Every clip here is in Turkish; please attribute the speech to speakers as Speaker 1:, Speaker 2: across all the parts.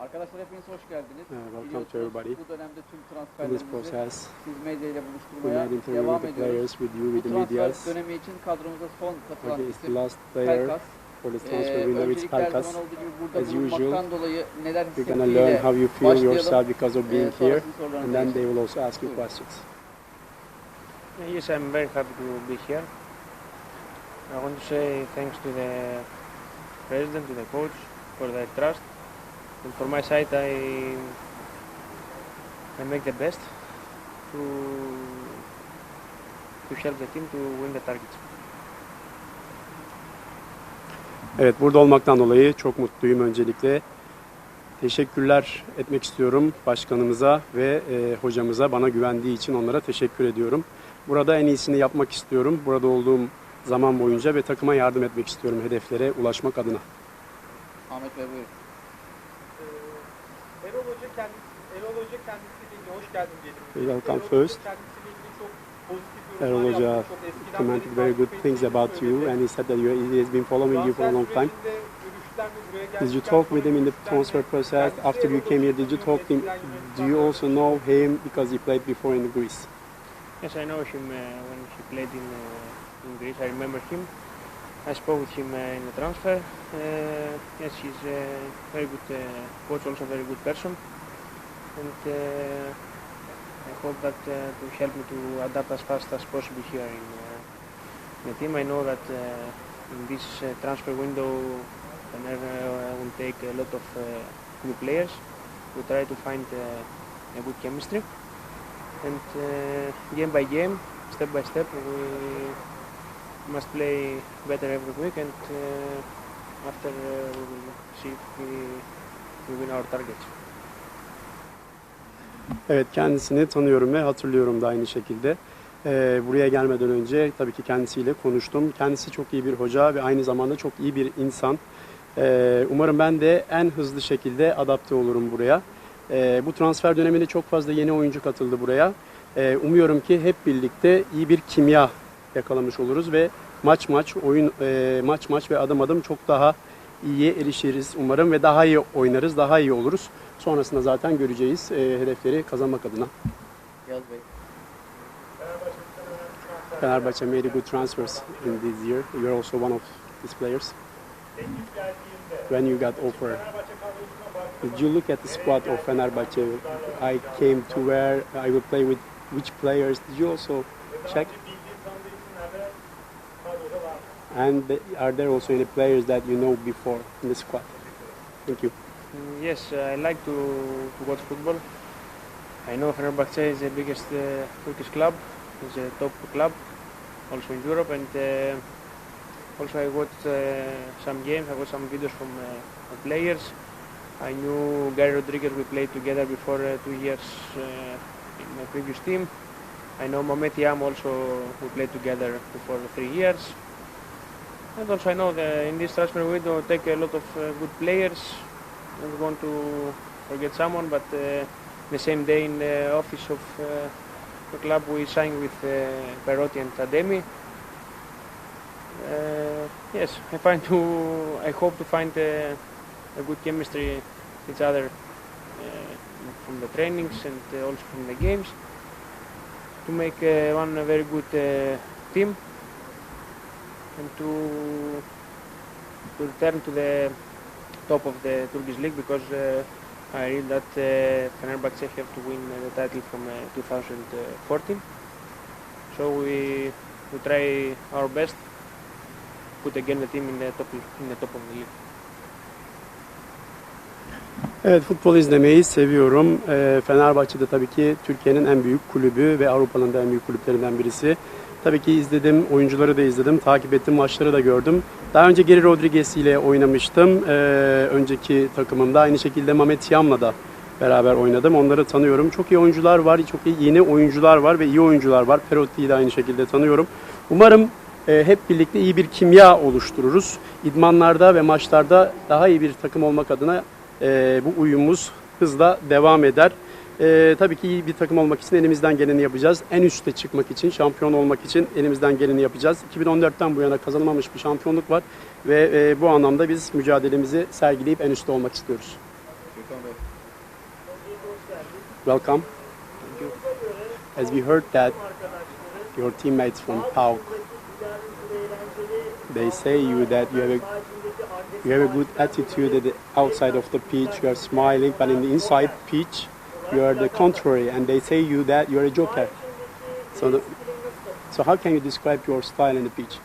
Speaker 1: Arkadaşlar hepiniz hoş geldiniz.
Speaker 2: Uh, welcome to everybody.
Speaker 1: Bu dönemde tüm
Speaker 2: In this
Speaker 1: transferlerimizi
Speaker 2: process,
Speaker 1: siz medya ile
Speaker 2: we
Speaker 1: buluşturmaya
Speaker 2: interview
Speaker 1: devam
Speaker 2: with the
Speaker 1: ediyoruz.
Speaker 2: players, with you,
Speaker 1: Bu
Speaker 2: with the
Speaker 1: transfer
Speaker 2: medias.
Speaker 1: dönemi için kadromuza son katılan
Speaker 2: Okay,
Speaker 1: isim
Speaker 2: last player
Speaker 1: Pelkas.
Speaker 2: for this
Speaker 1: Ee,
Speaker 2: transfer window. It's Pelkas. As usual,
Speaker 1: dolayı neler
Speaker 2: You're gonna learn how you feel
Speaker 1: başlayalım.
Speaker 2: yourself because of
Speaker 1: Ee,
Speaker 2: being here,
Speaker 1: sonrasını sorularınıza
Speaker 2: and then they will also ask you
Speaker 1: Buyurun.
Speaker 2: questions.
Speaker 3: Yes, I'm very happy to be here. I want to say thanks to the president, to the coach for their trust. And for my side, I I make the best to to help the team to win the targets.
Speaker 2: Evet, burada olmaktan dolayı çok mutluyum öncelikle. Teşekkürler etmek istiyorum başkanımıza ve e, hocamıza bana güvendiği için onlara teşekkür ediyorum. Burada en iyisini yapmak istiyorum. Burada olduğum zaman boyunca ve takıma yardım etmek istiyorum hedeflere ulaşmak adına.
Speaker 1: Ahmet Bey buyurun.
Speaker 4: Ee, Erol Hoca kendisi, Erol Hoca kendisiyle ilgili hoş geldin diyelim.
Speaker 2: Welcome
Speaker 4: Erol
Speaker 2: first.
Speaker 4: Hoca kendisiyle ilgili çok
Speaker 2: Erol Hoca
Speaker 4: yaptı. Çok eskiden
Speaker 2: commented very good things about you and he said that you, he has been following you for a long time.
Speaker 4: Transfer sürecinde görüşler mi, buraya
Speaker 2: Did you talk with him in the transfer process after you came here? Did you talk to him? Do you also know him because he played before in Greece?
Speaker 3: Yes, I know him uh, when he played in uh, in Greece. I remember him. I spoke with him uh, in the transfer. Uh, yes, he's a very good uh, coach, also a very good person, and uh, I hope that uh, to help me to adapt as fast as possible here in, uh, the team. I know that uh, in this uh, transfer window, uh, will take a lot of uh, new players. We try to find uh, a good chemistry and uh, game by game, step by step, we must play better every week, and uh, after uh, we will see if we, we win our targets.
Speaker 2: Evet kendisini tanıyorum ve hatırlıyorum da aynı şekilde. Ee, buraya gelmeden önce tabii ki kendisiyle konuştum. Kendisi çok iyi bir hoca ve aynı zamanda çok iyi bir insan. Ee, umarım ben de en hızlı şekilde adapte olurum buraya. Ee, bu transfer döneminde çok fazla yeni oyuncu katıldı buraya. Ee, umuyorum ki hep birlikte iyi bir kimya yakalamış oluruz ve maç maç oyun e, maç maç ve adım adım çok daha iyiye erişiriz umarım ve daha iyi oynarız, daha iyi oluruz. Sonrasında zaten göreceğiz e, hedefleri kazanmak adına.
Speaker 1: Yaz Bey.
Speaker 2: Fenerbahçe made good transfers in this year. You're also one of these players. When you got offer, did you look at the squad of Fenerbahçe? I came to where I will play with which players? Did you also check? And are there also any players that you know before in the squad? Thank you.
Speaker 3: Yes, uh, I like to, to watch football. I know Fenerbahce is the biggest uh, Turkish club. It's a top club, also in Europe, and uh, also I watched uh, some games. I watched some videos from uh, the players. I knew Gary Rodriguez. We played together before uh, two years uh, in my previous team. I know Mohamed Yam also. We played together before three years. And also I know that in this transfer window take a lot of uh, good players. Don't want to forget someone, but uh, the same day in the office of uh, the club we signed with uh, Perotti and Tademi. Yes, I find to I hope to find a good chemistry each other from the trainings and also from the games to make uh, one very good uh, team and to to return to the top of the Turkish league because uh, I read that uh, Fenerbahce have to win uh, the title from uh, 2014. So we we try our best put again the team in the top in the top of the league.
Speaker 2: Evet futbol izlemeyi seviyorum. Ee, Fenerbahçe de tabii ki Türkiye'nin en büyük kulübü ve Avrupa'nın da en büyük kulüplerinden birisi. Tabii ki izledim, oyuncuları da izledim, takip ettim, maçları da gördüm. Daha önce Geri Rodriguez ile oynamıştım. Ee, önceki takımımda aynı şekilde Mehmet Yam'la da beraber oynadım. Onları tanıyorum. Çok iyi oyuncular var, çok iyi yeni oyuncular var ve iyi oyuncular var. Perotti'yi de aynı şekilde tanıyorum. Umarım e, hep birlikte iyi bir kimya oluştururuz. İdmanlarda ve maçlarda daha iyi bir takım olmak adına e, bu uyumumuz hızla devam eder. E, tabii ki iyi bir takım olmak için elimizden geleni yapacağız. En üste çıkmak için, şampiyon olmak için elimizden geleni yapacağız. 2014'ten bu yana kazanılmamış bir şampiyonluk var ve e, bu anlamda biz mücadelemizi sergileyip en üstte olmak istiyoruz. Welcome. As we heard that your teammates from PAOK, they say you that you have a you have a good attitude at the outside of the pitch. You are smiling, but in the inside pitch, you are the contrary, and they say you that you are a joker. So, the, so how can you describe your style in the pitch?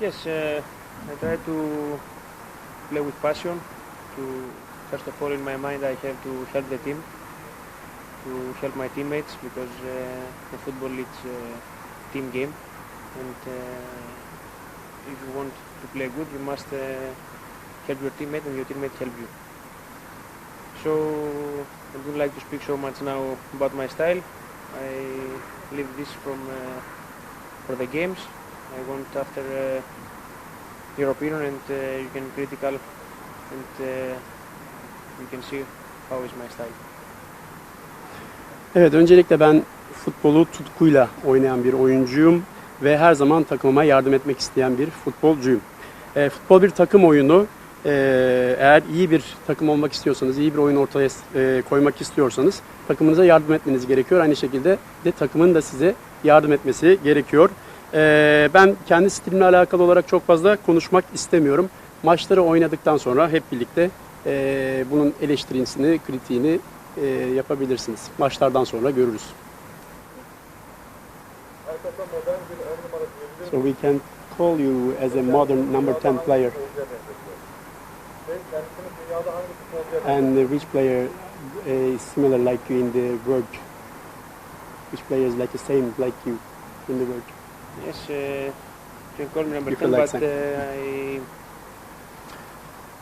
Speaker 3: Yes, uh, I try to play with passion. To first of all, in my mind, I have to help the team, to help my teammates because uh, the football is a team game, and uh, if you want to play good, you must uh, help your teammate, and your teammate help you. So I don't like to speak so much now about my style. I leave this from uh, for the games. I want after uh, your opinion and uh, you can critical and uh, you can see how is my style.
Speaker 2: Evet, öncelikle ben futbolu tutkuyla oynayan bir oyuncuyum ve her zaman takımıma yardım etmek isteyen bir futbolcuyum. E, futbol bir takım oyunu. E, eğer iyi bir takım olmak istiyorsanız, iyi bir oyun ortaya e, koymak istiyorsanız takımınıza yardım etmeniz gerekiyor. Aynı şekilde de takımın da size yardım etmesi gerekiyor. E, ben kendi stilimle alakalı olarak çok fazla konuşmak istemiyorum. Maçları oynadıktan sonra hep birlikte e, bunun eleştirisini, kritiğini e, yapabilirsiniz. Maçlardan sonra görürüz. So we can call you as a modern number 10 player. And which player uh, is similar like you in the world? Which player is like the same like you in the world?
Speaker 3: Yes, uh, you can call me number
Speaker 2: You
Speaker 3: 10,
Speaker 2: like
Speaker 3: but uh, I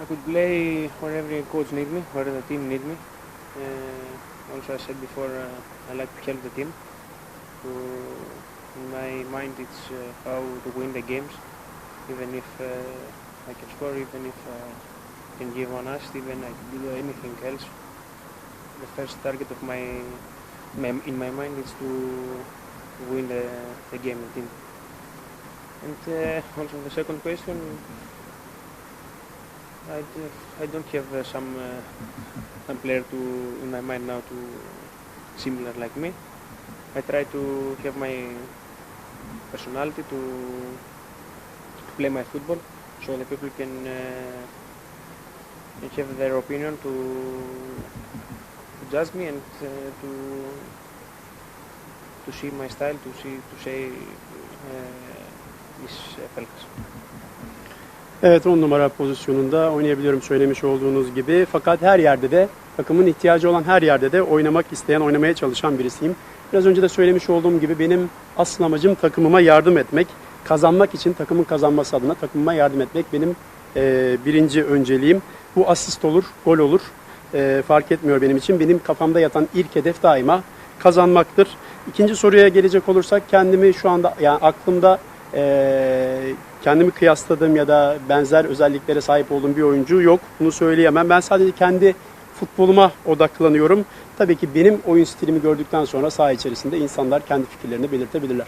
Speaker 3: I could play wherever coach need me, wherever the team need me. Uh, also, I said before, uh, I like to help the team. So in my mind, it's uh, how to win the games, even if uh, I can score, even if uh, I can give on assist, even I do anything else. The first target of my, my in my mind is to win the, the game team. And uh, also the second question, I I don't have uh, some uh, some player to in my mind now to similar like me. I try to have my personality to, to play my football, so the people can uh, can have their opinion to, judge me and uh, to to see my style, to see to say uh, uh, Pelkas.
Speaker 2: Evet 10 numara pozisyonunda oynayabiliyorum söylemiş olduğunuz gibi. Fakat her yerde de takımın ihtiyacı olan her yerde de oynamak isteyen, oynamaya çalışan birisiyim. Biraz önce de söylemiş olduğum gibi benim asıl amacım takımıma yardım etmek. Kazanmak için takımın kazanması adına takımıma yardım etmek benim e, birinci önceliğim. Bu asist olur, gol olur. E, fark etmiyor benim için. Benim kafamda yatan ilk hedef daima kazanmaktır. İkinci soruya gelecek olursak kendimi şu anda yani aklımda e, kendimi kıyasladığım ya da benzer özelliklere sahip olduğum bir oyuncu yok. Bunu söyleyemem. Ben sadece kendi futboluma odaklanıyorum. Tabii ki benim oyun stilimi gördükten sonra saha içerisinde insanlar kendi fikirlerini belirtebilirler.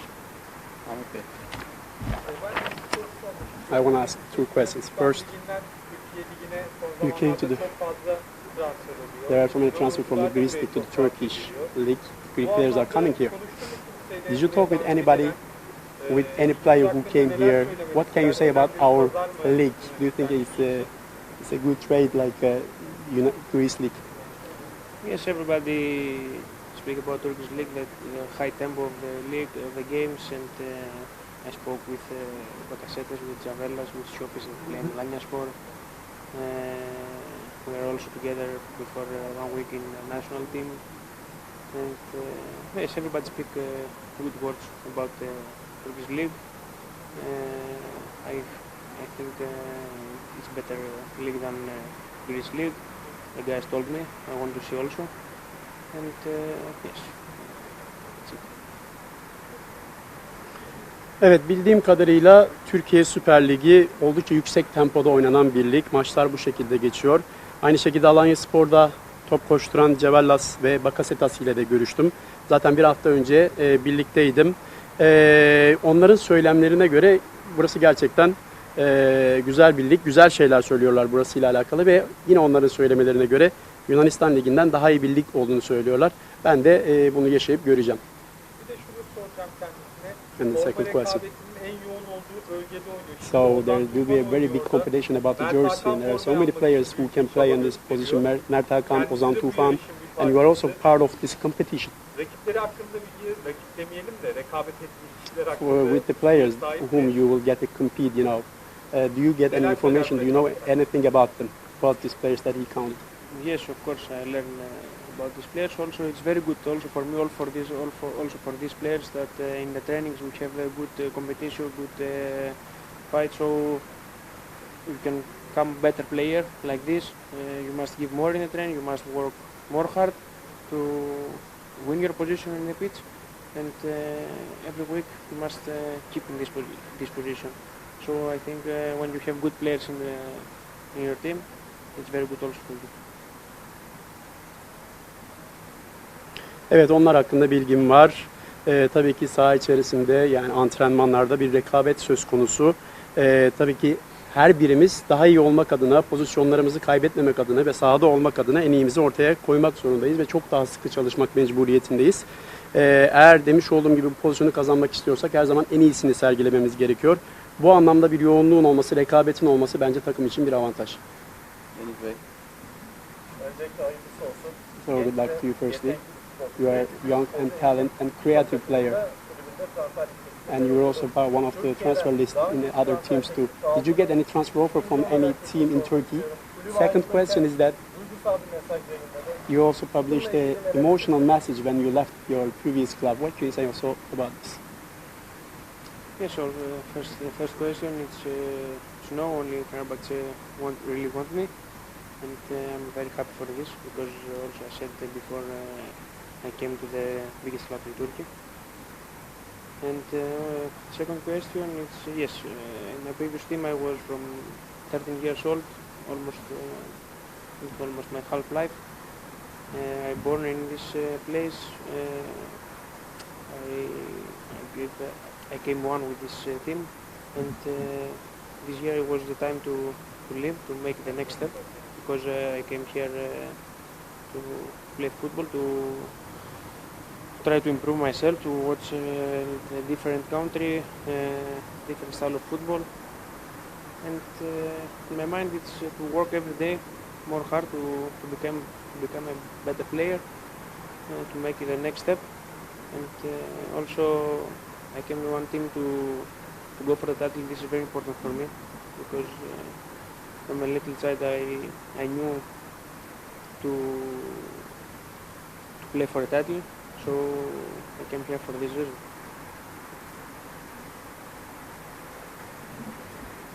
Speaker 2: I want to ask two questions. First, You came to the- there are so many transfers from the Greece to the Turkish league. Greek players are coming here. Did you talk with anybody, with any player who came here? What can you say about our league? Do you think it's a, it's a good trade like uh, Uni- Greece league?
Speaker 3: Yes, everybody speak about Turkish league, the high tempo of the league, of the games, and uh, I spoke with uh, Bakasetas, with Javelas, with Shopis and playing Lanyaspor. Uh, we were also together before uh, one week in the national team. And uh, yes, everybody speak uh, good words about the Turkish league. Uh, I, I think uh, it's better league than uh, Greece league. The guys told me I want to see also, and uh, yes,
Speaker 2: Evet bildiğim kadarıyla Türkiye Süper Ligi oldukça yüksek tempoda oynanan bir lig. Maçlar bu şekilde geçiyor. Aynı şekilde Alanya Spor'da top koşturan Cevellas ve Bakasetas ile de görüştüm. Zaten bir hafta önce e, birlikteydim. E, onların söylemlerine göre burası gerçekten Ee, güzel bir lig, güzel şeyler söylüyorlar burasıyla alakalı ve yine onların söylemelerine göre Yunanistan Ligi'nden daha iyi bir lig olduğunu söylüyorlar. Ben de e, bunu yaşayıp göreceğim. And the second question. So there will be a very big competition about the jersey. And there are so many players who can play in this position. Mer- Mert Hakan, Ozan Tufan, and you are also part of this competition. With the players whom you will get to compete, you know, uh, do you get any information? Do you know anything about them, about these players that he counted?
Speaker 3: Yes, of course, I learn uh, about these players. Also, it's very good also for me, all for this, all for, also for these players that uh, in the trainings we have a good uh, competition, good uh, fight, so you can become better player like this. Uh, you must give more in the training. You must work more hard to win your position in the pitch, and uh, every week you must keep in this posi- this position. So I think when you have good players in the in your team, it's very good also for you.
Speaker 2: Evet onlar hakkında bilgim var. Ee, tabii ki saha içerisinde yani antrenmanlarda bir rekabet söz konusu. Ee, tabii ki her birimiz daha iyi olmak adına, pozisyonlarımızı kaybetmemek adına ve sahada olmak adına en iyimizi ortaya koymak zorundayız ve çok daha sıkı çalışmak mecburiyetindeyiz. Ee, eğer demiş olduğum gibi bu pozisyonu kazanmak istiyorsak her zaman en iyisini sergilememiz gerekiyor. Bu anlamda bir yoğunluğun olması, rekabetin olması bence takım için bir avantaj.
Speaker 1: Deniz Bey.
Speaker 4: Öncelikle hayırlısı olsun.
Speaker 2: So good luck to you firstly. You are young and talented and creative player. And you're also part one of the transfer list in the other teams too. Did you get any transfer offer from any team in Turkey? Second question is that you also published an emotional message when you left your previous club. What can you say also about this?
Speaker 3: Yes, so uh, first the first question is uh, to know only Fenerbahce want really want me, and uh, I'm very happy for this because uh, also I said before uh, I came to the biggest club in Turkey. And uh, second question is yes, uh, in my previous team I was from 13 years old, almost uh, almost my half life. Uh, I born in this uh, place. Uh, I, I. Uh, I came one with this uh, team, and this year was the time to, to to make the next step, because I came here to play football, to try to improve myself, to watch uh, a different country, uh, different style of football, and uh, in my mind it's uh, to work every day more hard to, to become to become a better player, uh, to make the next step, and uh, also I came to one team to, to go for the title. This is very important for me because from a little child I, I knew to, to play for a title. So I came here for this reason.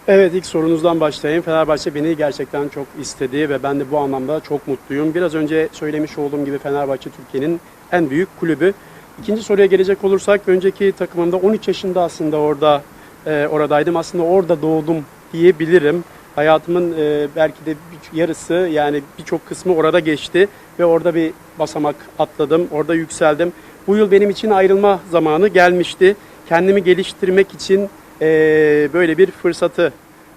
Speaker 2: Evet ilk sorunuzdan başlayayım. Fenerbahçe beni gerçekten çok istedi ve ben de bu anlamda çok mutluyum. Biraz önce söylemiş olduğum gibi Fenerbahçe Türkiye'nin en büyük kulübü. İkinci soruya gelecek olursak önceki takımımda 13 yaşında aslında orada e, oradaydım. Aslında orada doğdum diyebilirim. Hayatımın e, belki de bir- yarısı yani birçok kısmı orada geçti ve orada bir basamak atladım. Orada yükseldim. Bu yıl benim için ayrılma zamanı gelmişti. Kendimi geliştirmek için e, böyle bir fırsatı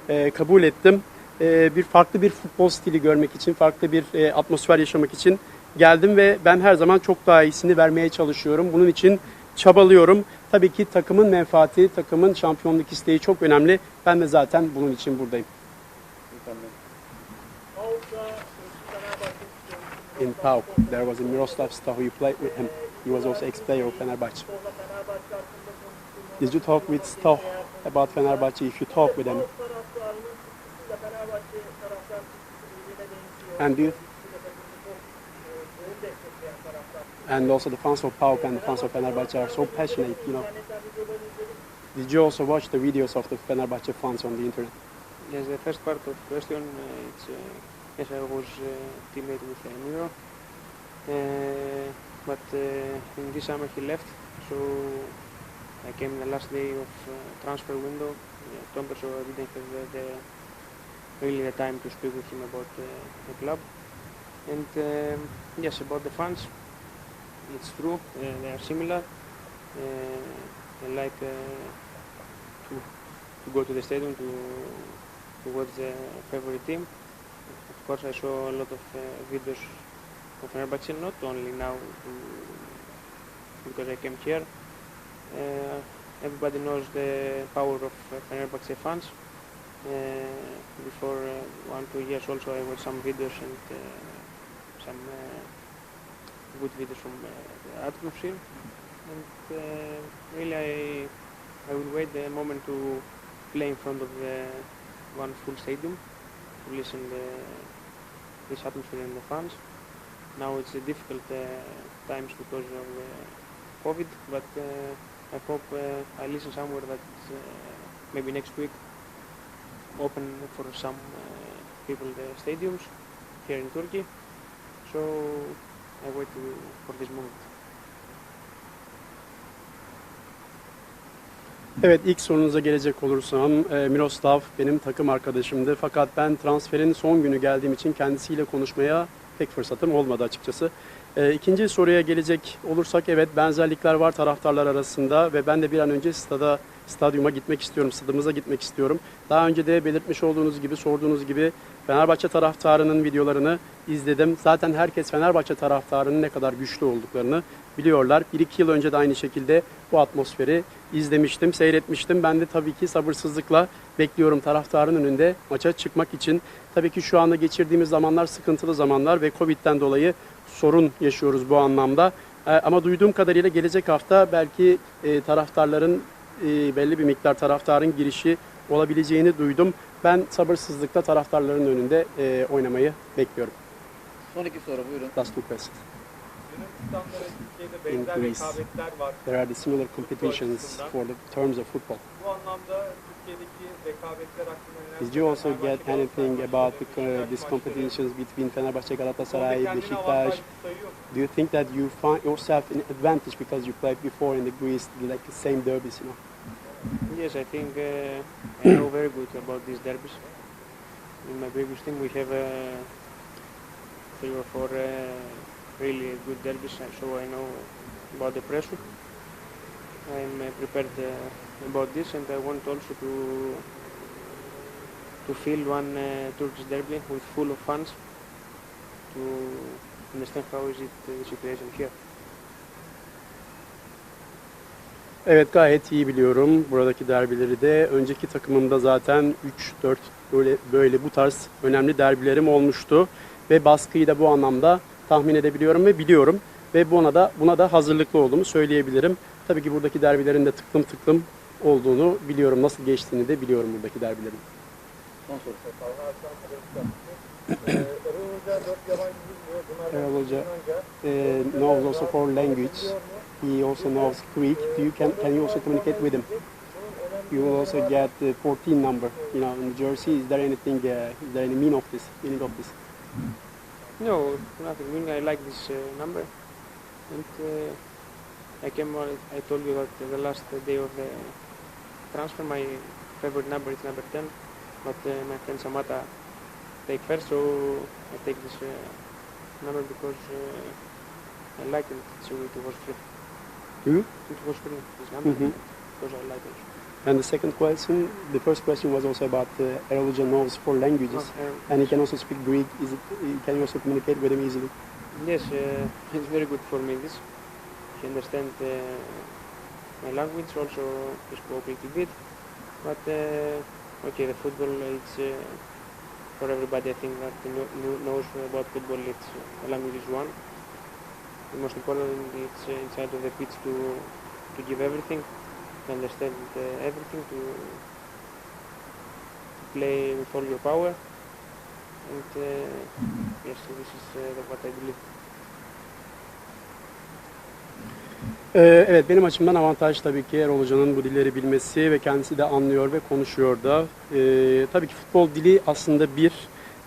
Speaker 2: e, kabul ettim. E, bir farklı bir futbol stili görmek için, farklı bir e, atmosfer yaşamak için geldim ve ben her zaman çok daha iyisini vermeye çalışıyorum. Bunun için çabalıyorum. Tabii ki takımın menfaati, takımın şampiyonluk isteği çok önemli. Ben de zaten bunun için buradayım. In Pau, there was a Miroslav Stoh, you played with him. He was also ex-player of
Speaker 4: konuştuğunu
Speaker 2: Did you talk with Stoh about Fenerbahçe if you talk with him? And you, and also the fans of PAOK and the fans of Fenerbahçe are so passionate, you know. Did you also watch the videos of the Fenerbahçe fans on the internet?
Speaker 3: Yes, the first part of the question, uh, it's, uh, yes, I was uh, teammate with uh, Miro, uh, but uh, in this summer he left, so I came the last day of uh, transfer window in October, so I didn't have the, the, really the time to speak with him about uh, the club. And um, yes, about the fans, it's true, uh, they are similar. Uh, they like uh, to to go to the stadium to to watch the favorite team. Of course, I saw a lot of uh, videos of Fenerbahce, not only now because I came here. Uh, everybody knows the power of uh, Fenerbahce fans. Before one two years, also I watched some videos and some good videos from the atmosphere. And uh, really, I I will wait the moment to play in front of the one full stadium to listen the this atmosphere and the fans. Now it's a difficult uh, times because of uh, COVID, but uh, I hope uh, I listen somewhere that uh, maybe next week open for some uh, people the stadiums here in Turkey. So I wait to, for this moment.
Speaker 2: Evet ilk sorunuza gelecek olursam e, Miroslav benim takım arkadaşımdı. Fakat ben transferin son günü geldiğim için kendisiyle konuşmaya pek fırsatım olmadı açıkçası. E, ikinci soruya gelecek olursak evet benzerlikler var taraftarlar arasında ve ben de bir an önce stada stadyuma gitmek istiyorum, stadımıza gitmek istiyorum. Daha önce de belirtmiş olduğunuz gibi, sorduğunuz gibi Fenerbahçe taraftarının videolarını izledim. Zaten herkes Fenerbahçe taraftarının ne kadar güçlü olduklarını biliyorlar. Bir iki yıl önce de aynı şekilde bu atmosferi izlemiştim, seyretmiştim. Ben de tabii ki sabırsızlıkla bekliyorum taraftarın önünde maça çıkmak için. Tabii ki şu anda geçirdiğimiz zamanlar sıkıntılı zamanlar ve Covid'den dolayı sorun yaşıyoruz bu anlamda. Ee, Ama duyduğum kadarıyla gelecek hafta belki e, taraftarların e, belli bir miktar taraftarın girişi olabileceğini duydum. Ben sabırsızlıkla taraftarların önünde e, oynamayı bekliyorum.
Speaker 1: Son iki soru buyurun.
Speaker 2: Last two questions.
Speaker 5: Yunanistan'da Türkiye'de benzer
Speaker 2: Greece.
Speaker 5: rekabetler var.
Speaker 2: There are the similar competitions for the terms of football.
Speaker 5: Bu anlamda Türkiye'deki rekabetler hakkında neler
Speaker 2: Did you also get anything about the, uh, these competitions between Fenerbahçe, Galatasaray, Beşiktaş? Do you think that you find yourself in advantage because you played before in the Greece, like the same derbies, you know?
Speaker 3: Yes, I think uh, I know very good about these derbies. In my previous team, we have uh, three or four uh, really good derbies, so I know about the pressure. I'm uh, prepared uh, about this, and I want also to to feel one uh, Turkish derby with full of fans to understand how is it uh, the situation here.
Speaker 2: Evet gayet iyi biliyorum buradaki derbileri de. Önceki takımımda zaten 3-4 böyle, böyle bu tarz önemli derbilerim olmuştu. Ve baskıyı da bu anlamda tahmin edebiliyorum ve biliyorum. Ve buna da buna da hazırlıklı olduğumu söyleyebilirim. Tabii ki buradaki derbilerin de tıklım tıklım olduğunu biliyorum. Nasıl geçtiğini de biliyorum buradaki derbilerin.
Speaker 1: Son soru.
Speaker 5: Erol Hoca
Speaker 2: eh, knows also four language. He also knows Greek. Do you can can you also communicate with him? You will also get the 14 number, you know, in jersey. Is there anything? Uh, is there any meaning of this? Meaning of this?
Speaker 3: No, nothing. I mean, I like this uh, number, and uh, I came. I told you that the last day of the transfer, my favorite number is number 10, but uh, my friend Samata take first, so I take this uh, number because uh, I like it. So it was free.
Speaker 2: You?
Speaker 3: It was free. This because I like it.
Speaker 2: And the second question, the first question was also about uh, Erolja knows four languages,
Speaker 3: Oh,
Speaker 2: and he can also speak Greek. Is it? Can you also communicate with him easily?
Speaker 3: Yes, uh, it's very good for me. This he understand uh, my language. Also, he spoke a little bit, but uh, okay, the football it's uh, for everybody. I think that kno- kno- knows about football. It's uh, language is one. Most important it's inside of the pitch to to give everything, to understand everything, to, to play with all your power. And uh, yes, this is uh, what I believe.
Speaker 2: Ee, evet, benim açımdan avantaj tabii ki Erol Hoca'nın bu dilleri bilmesi ve kendisi de anlıyor ve konuşuyor da. Ee, tabii ki futbol dili aslında bir.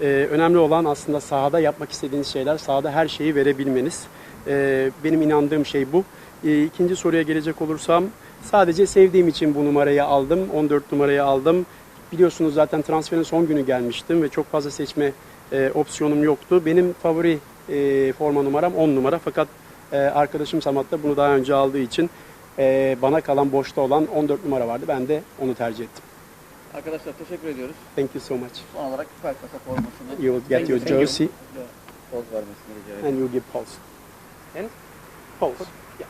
Speaker 2: Ee, önemli olan aslında sahada yapmak istediğiniz şeyler, sahada her şeyi verebilmeniz. Ee, benim inandığım şey bu. Ee, ikinci soruya gelecek olursam, sadece sevdiğim için bu numarayı aldım, 14 numarayı aldım. Biliyorsunuz zaten transferin son günü gelmiştim ve çok fazla seçme e, opsiyonum yoktu. Benim favori e, forma numaram 10 numara fakat e, arkadaşım Samat da bunu daha önce aldığı için e, bana kalan boşta olan 14 numara vardı. Ben de onu tercih ettim.
Speaker 1: Arkadaşlar teşekkür ediyoruz.
Speaker 2: Thank you so much.
Speaker 1: Son olarak Pelkas'a formasını
Speaker 2: You will get your jersey
Speaker 1: poz vermesini rica ediyorum.
Speaker 2: and you give pulse.
Speaker 3: and
Speaker 2: pause. Yeah.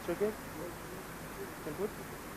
Speaker 3: It's okay? Input?